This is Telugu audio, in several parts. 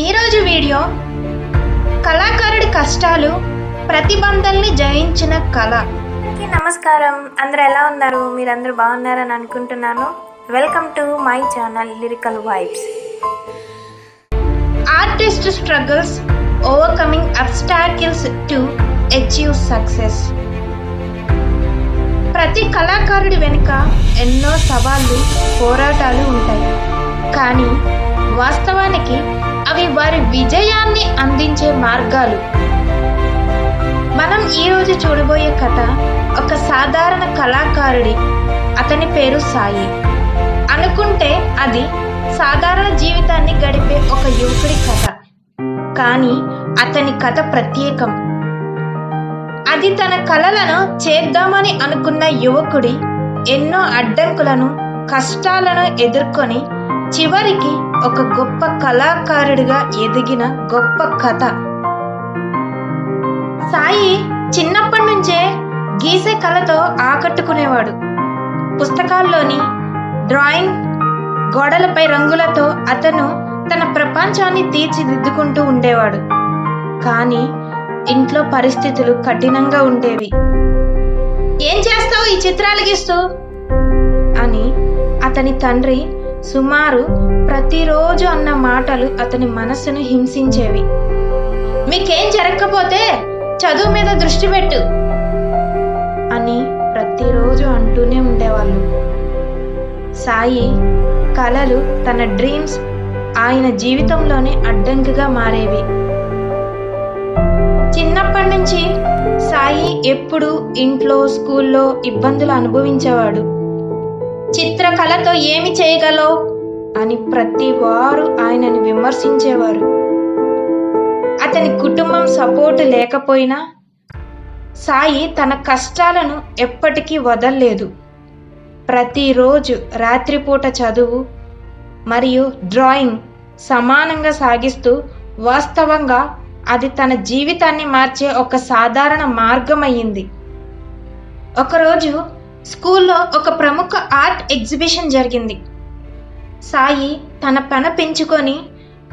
ఈరోజు వీడియో కళాకారుడి కష్టాలు ప్రతిబంధల్ని జయించిన కళ. నమస్కారం. అందరూ ఎలా ఉన్నారు? మీరందరూ బాగున్నారని అనుకుంటున్నాను. Welcome to my channel lyrical vibes artist struggles overcoming obstacles to achieve success ప్రతి కళాకారుడి వెనుక ఎన్నో సవాళ్ళు పోరాటాలు ఉంటాయి. కానీ వాస్తవానికి అవి వారి విజయాన్ని అందించే మార్గాలు. మనం ఈరోజు చూడబోయే కథ ఒక సాధారణ కళాకారుడి అతని పేరు సాయి. అనుకుంటే అది సాధారణ జీవితాన్ని గడిపే ఒక యువకుడి కథ. కానీ అతని కథ ప్రత్యేకం. అది తన కళలను చేద్దామని అనుకున్న యువకుడి ఎన్నో అడ్డంకులను కష్టాలను ఎదుర్కొని చివరికి ఒక గొప్ప కళాకారుడిగా ఎదిగిన గొప్ప కథ. సాయి చిన్నప్పటి నుంచే గీసే కళతో ఆకట్టుకునేవాడు. పుస్తకాల్లోని డ్రాయింగ్ గోడలపై రంగులతో అతను తన ప్రపంచాన్ని తీర్చిదిద్దుకుంటూ ఉండేవాడు. కానీ ఇంట్లో పరిస్థితులు కఠినంగా ఉండేవి. ఏం చేస్తావు ఈ చిత్రాలు గీస్తూ? అని అతని తండ్రి సుమారు ప్రతిరోజు అన్న మాటలు అతని మనస్సును హింసించేవి. మీకేం జరగకపోతే చదువు మీద దృష్టి పెట్టు అని ప్రతిరోజు అంటూనే ఉండేవాళ్ళు. సాయి కలలు తన డ్రీమ్స్ ఆయన జీవితంలోనే అడ్డంకిగా మారేవి. చిన్నప్పటి నుంచి సాయి ఎప్పుడు ఇంట్లో స్కూల్లో ఇబ్బందులు అనుభవించేవాడు. చిత్రకళతో ఏమి చేయగలవు? అని ప్రతి వారు ఆయనని విమర్శించేవారు. అతని కుటుంబం సపోర్ట్ లేకపోయినా సాయి తన కష్టాలను ఎప్పటికీ వదల్లేదు. ప్రతిరోజు రాత్రిపూట చదువు మరియు డ్రాయింగ్ సమానంగా సాగిస్తూ వాస్తవంగా అది తన జీవితాన్ని మార్చే ఒక సాధారణ మార్గమయ్యింది. ఒకరోజు స్కూల్లో ఒక ప్రముఖ ఆర్ట్ ఎగ్జిబిషన్ జరిగింది. సాయి తన పన పెంచుకొని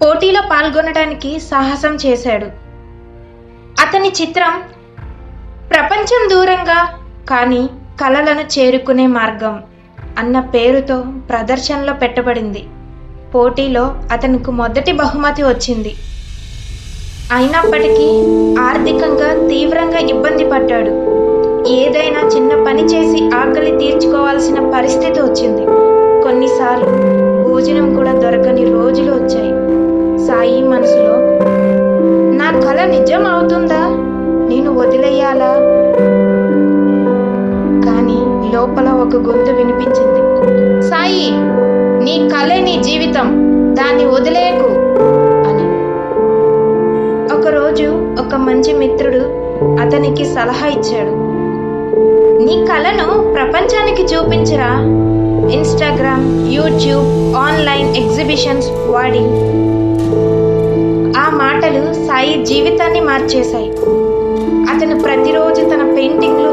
పోటీలో పాల్గొనడానికి సాహసం చేశాడు. అతని చిత్రం ప్రపంచం దూరంగా కానీ కళలను చేరుకునే మార్గం అన్న పేరుతో ప్రదర్శనలో పెట్టబడింది. పోటీలో అతనికి మొదటి బహుమతి వచ్చింది. అయినప్పటికీ ఆర్థికంగా తీవ్రంగా ఇబ్బంది పడ్డాడు. ఏదైనా చిన్న పని చేసి ఆకలి తీర్చుకోవాల్సిన పరిస్థితి వచ్చింది. కొన్నిసార్లు భోజనం కూడా దొరకని రోజులు వచ్చాయి. సాయి మనసులో నా కళ నిజం అవుతుందా? నేను వదిలేయాలా? కానీ లోపల ఒక గొంతు వినిపించింది. సాయి నీ కళే నీ జీవితం. దాన్ని వదిలేయకు అని. ఒకరోజు ఒక మంచి మిత్రుడు అతనికి సలహా ఇచ్చాడు. నీ కళను ప్రపంచానికి చూపించరా? ఇన్స్టాగ్రామ్ యూట్యూబ్ ఆన్లైన్ ఎగ్జిబిషన్స్ వాడి. ఆ మాటలు సాయి జీవితాన్ని మార్చేశాయి. అతను ప్రతిరోజు తన పెయింటింగ్లు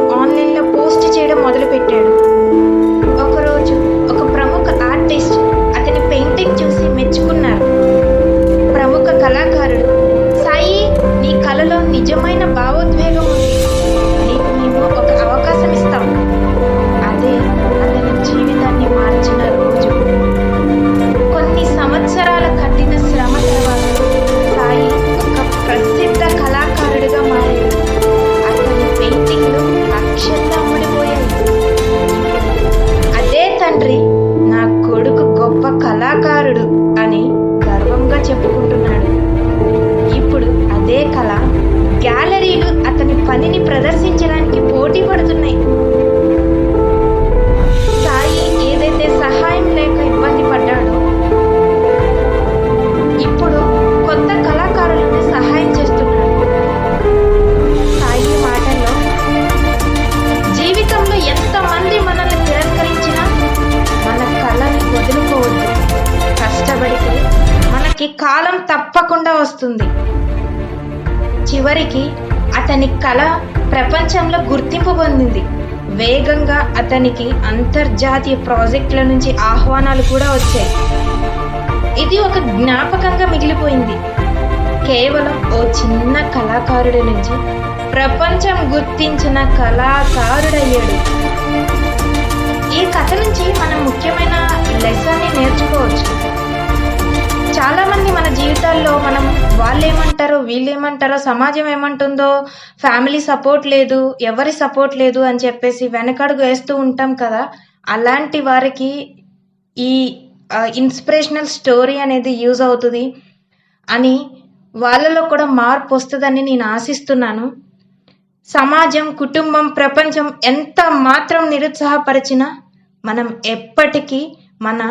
వస్తుంది చివరికి అతని కళ ప్రపంచంలో గుర్తింపు పొందింది. వేగంగా అతనికి అంతర్జాతీయ ప్రాజెక్టుల నుంచి ఆహ్వానాలు కూడా వచ్చాయి. ఇది ఒక జ్ఞాపకంగా మిగిలిపోయింది. కేవలం ఓ చిన్న కళాకారుడి నుంచి ప్రపంచం గుర్తించిన కళాకారుడయ్యాడు. ఈ కథ నుంచి మనం ముఖ్యమైన లెసన్ని నేర్చుకోవచ్చు. చాలా మంది మన జీవితం వాళ్ళు ఏమంటారో వీళ్ళు ఏమంటారో సమాజం ఏమంటుందో ఫ్యామిలీ సపోర్ట్ లేదు ఎవరి సపోర్ట్ లేదు అని చెప్పేసి వెనకడుగు వేస్తూ ఉంటాం కదా. అలాంటి వారికి ఈ ఇన్స్పిరేషనల్ స్టోరీ అనేది యూజ్ అవుతుంది అని వాళ్ళలో కూడా మార్పు వస్తుందని నేను ఆశిస్తున్నాను. సమాజం కుటుంబం ప్రపంచం ఎంత మాత్రం నిరుత్సాహపరిచినా మనం ఎప్పటికీ మన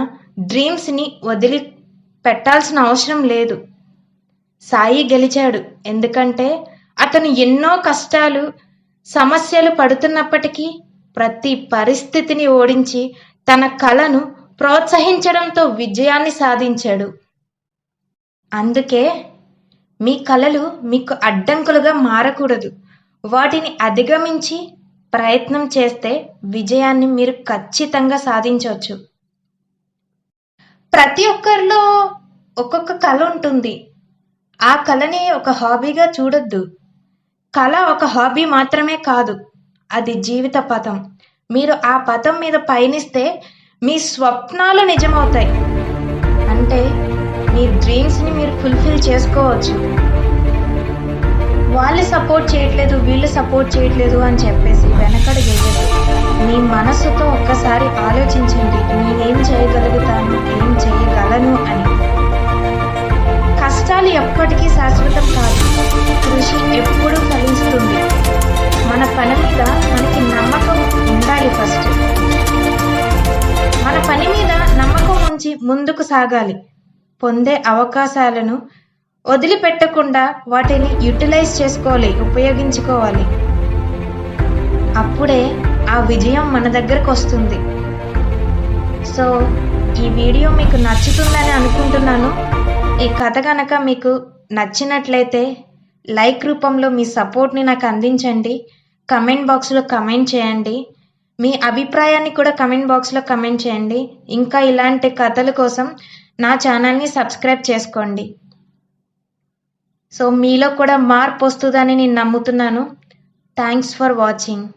డ్రీమ్స్ని వదిలి పెట్టాల్సిన అవసరం లేదు. సాయి గెలిచాడు. ఎందుకంటే అతను ఎన్నో కష్టాలు సమస్యలు పడుతున్నప్పటికీ ప్రతి పరిస్థితిని ఓడించి తన కళను ప్రోత్సహించడంతో విజయాన్ని సాధించాడు. అందుకే మీ కళలు మీకు అడ్డంకులుగా మారకూడదు. వాటిని అధిగమించి ప్రయత్నం చేస్తే విజయాన్ని మీరు ఖచ్చితంగా సాధించవచ్చు. ప్రతి ఒక్కరిలో ఒక్కొక్క కళ ఉంటుంది. ఆ కళని ఒక హాబీగా చూడొద్దు. కళ ఒక హాబీ మాత్రమే కాదు అది జీవిత పథం. మీరు ఆ పథం మీద పయనిస్తే మీ స్వప్నాలు నిజమవుతాయి. అంటే మీ డ్రీమ్స్ని మీరు ఫుల్ఫిల్ చేసుకోవచ్చు. వాళ్ళు సపోర్ట్ చేయట్లేదు వీళ్ళు సపోర్ట్ చేయట్లేదు అని చెప్పేసి వెనకడు వేయదు మీ మనసుతో ఒక్కసారి ఆలోచించండి నేనేం ఎప్పటికీ శాశ్వతం కాదు. కృషి ఎప్పుడూ ఫలిస్తుంది. మన పని మీద మనకి నమ్మకం ఉండాలి ఫస్ట్. మన పని మీద నమ్మకం ఉంచి ముందుకు సాగాలి. పొందే అవకాశాలను వదిలిపెట్టకుండా వాటిని యూటిలైజ్ చేసుకోవాలి ఉపయోగించుకోవాలి. అప్పుడే ఆ విజయం మన దగ్గరకు వస్తుంది. సో ఈ వీడియో మీకు నచ్చుతుందని అనుకుంటున్నాను. ఈ కథ కనుక మీకు నచ్చినట్లయితే లైక్ రూపంలో మీ సపోర్ట్ని నాకు అందించండి. కమెంట్ బాక్స్లో కమెంట్ చేయండి. మీ అభిప్రాయాన్ని కూడా కమెంట్ బాక్స్లో కమెంట్ చేయండి. ఇంకా ఇలాంటి కథల కోసం నా ఛానల్ని సబ్స్క్రైబ్ చేసుకోండి. సో మీలో కూడా మార్పు వస్తుందని నేను నమ్ముతున్నాను. Thanks for watching.